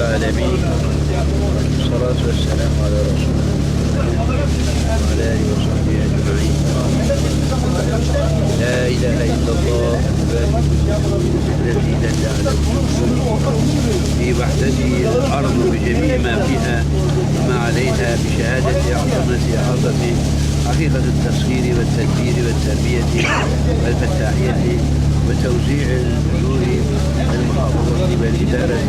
العالمين. والصلاة والسلام على رسول الله وعلى آله وصحبه أجمعين. لا إله إلا الله الذي دل على في وحدته الأرض بجميع ما فيها وما عليها بشهادة عظمة عظمة حقيقة التسخير والتدبير والتربية والفتاحية. وتوزيع الأجور المحافظة والإدارة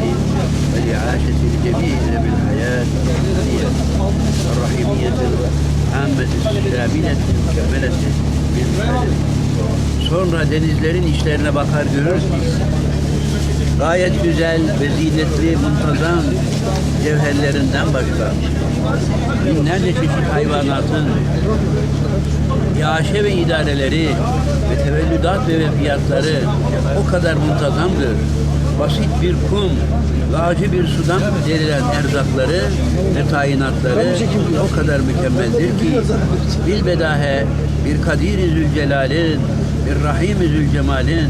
والإعاشة لجميع ذوي الحياة الرحيمية العامة الشاملة المكملة بالمعرفة. Sonra denizlerin işlerine bakar görürüz ki gayet güzel ve zinetli, muntazam cevherlerinden başka binlerce çeşit hayvanatın iaşe ve idareleri ve tevellüdat ve fiyatları o kadar muntazamdır. Basit bir kum ve acı bir sudan verilen erzakları ve tayinatları o kadar mükemmeldir ki bilbedahe bir Kadir-i Zülcelal'in, bir Rahim-i Zülcemal'in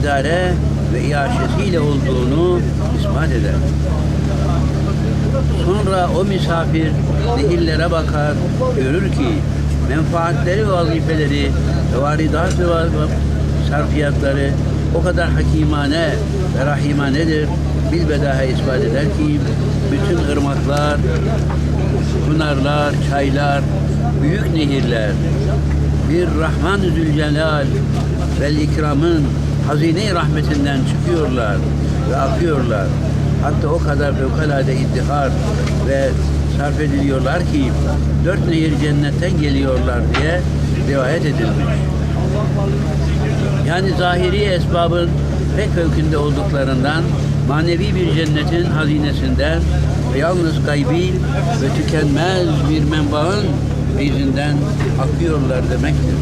idare ve iaşesiyle olduğunu ispat eder. Sonra o misafir nehirlere bakar, görür ki menfaatleri ve vazifeleri varidat ve sarfiyatları o kadar hakimane ve rahimanedir. Bilbedahe ispat eder ki bütün ırmaklar, pınarlar, çaylar, büyük nehirler bir Rahman-ı Zülcelal ve ikramın hazine-i rahmetinden çıkıyorlar ve akıyorlar. Hatta o kadar fevkalade iddihar ve sarf ediliyorlar ki dört nehir cennetten geliyorlar diye rivayet edilmiş. Yani zahiri esbabın pek fevkinde olduklarından manevi bir cennetin hazinesinden ve yalnız gaybi ve tükenmez bir menbaın izinden akıyorlar demektir.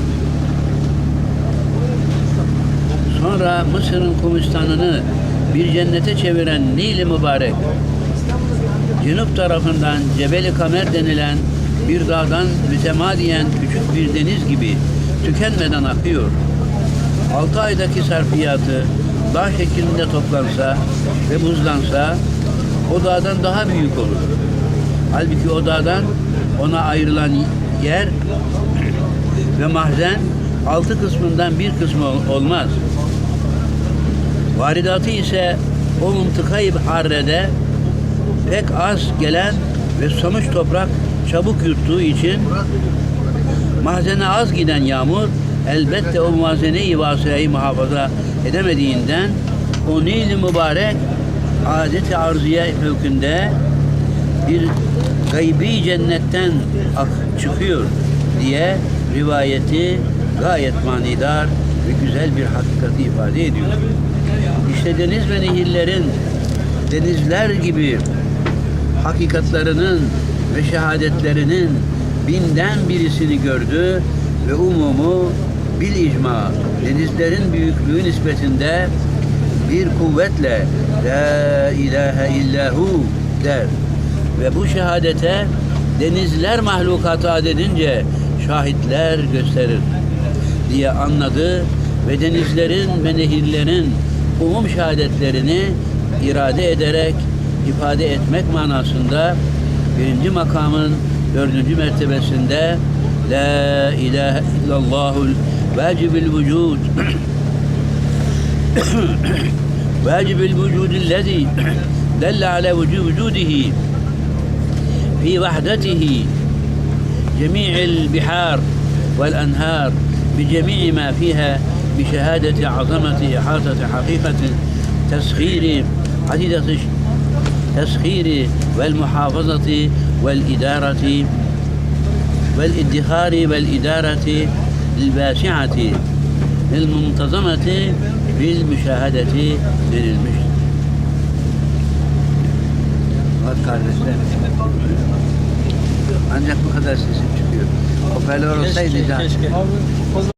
Sonra Mısır'ın Kumistan'ını bir cennete çeviren Nil-i Mübarek, Cenup tarafından Cebeli Kamer denilen bir dağdan mütemadiyen küçük bir deniz gibi tükenmeden akıyor. Altı aydaki sarfiyatı dağ şeklinde toplansa ve buzlansa o dağdan daha büyük olur. Halbuki o dağdan ona ayrılan yer ve mahzen altı kısmından bir kısmı ol- olmaz. Varidatı ise o mıntıkayı harrede pek az gelen ve sonuç toprak çabuk yuttuğu için mahzene az giden yağmur elbette o muazene-i vasıayı muhafaza edemediğinden o nil mübarek adet-i arziye mülkünde bir gaybi cennetten ak çıkıyor diye rivayeti gayet manidar ve güzel bir hakikati ifade ediyor. İşte deniz ve nehirlerin denizler gibi hakikatlarının ve şehadetlerinin binden birisini gördü ve umumu bil icma denizlerin büyüklüğü nispetinde bir kuvvetle La ilahe illahu der. Ve bu şehadete denizler mahlukatı adedince şahitler gösterir diye anladı ve denizlerin ve nehirlerin umum şehadetlerini irade ederek ifade etmek manasında birinci makamın dördüncü mertebesinde La ilahe illallahul vacibil vücud. Vacibil vücudillezî delle ale vücudihi fi vahdetihi cemi'il bihar vel enhar bi cemi'i ma fiha بشهادة عظمة إحاطة حقيقة تسخير عديدة تسخير والمحافظة والإدارة والادخار والإدارة الباسعة المنتظمة verilmiş. Bak kardeşler. Ancak bu kadar sesim çıkıyor. Hoparlör olsaydı daha-.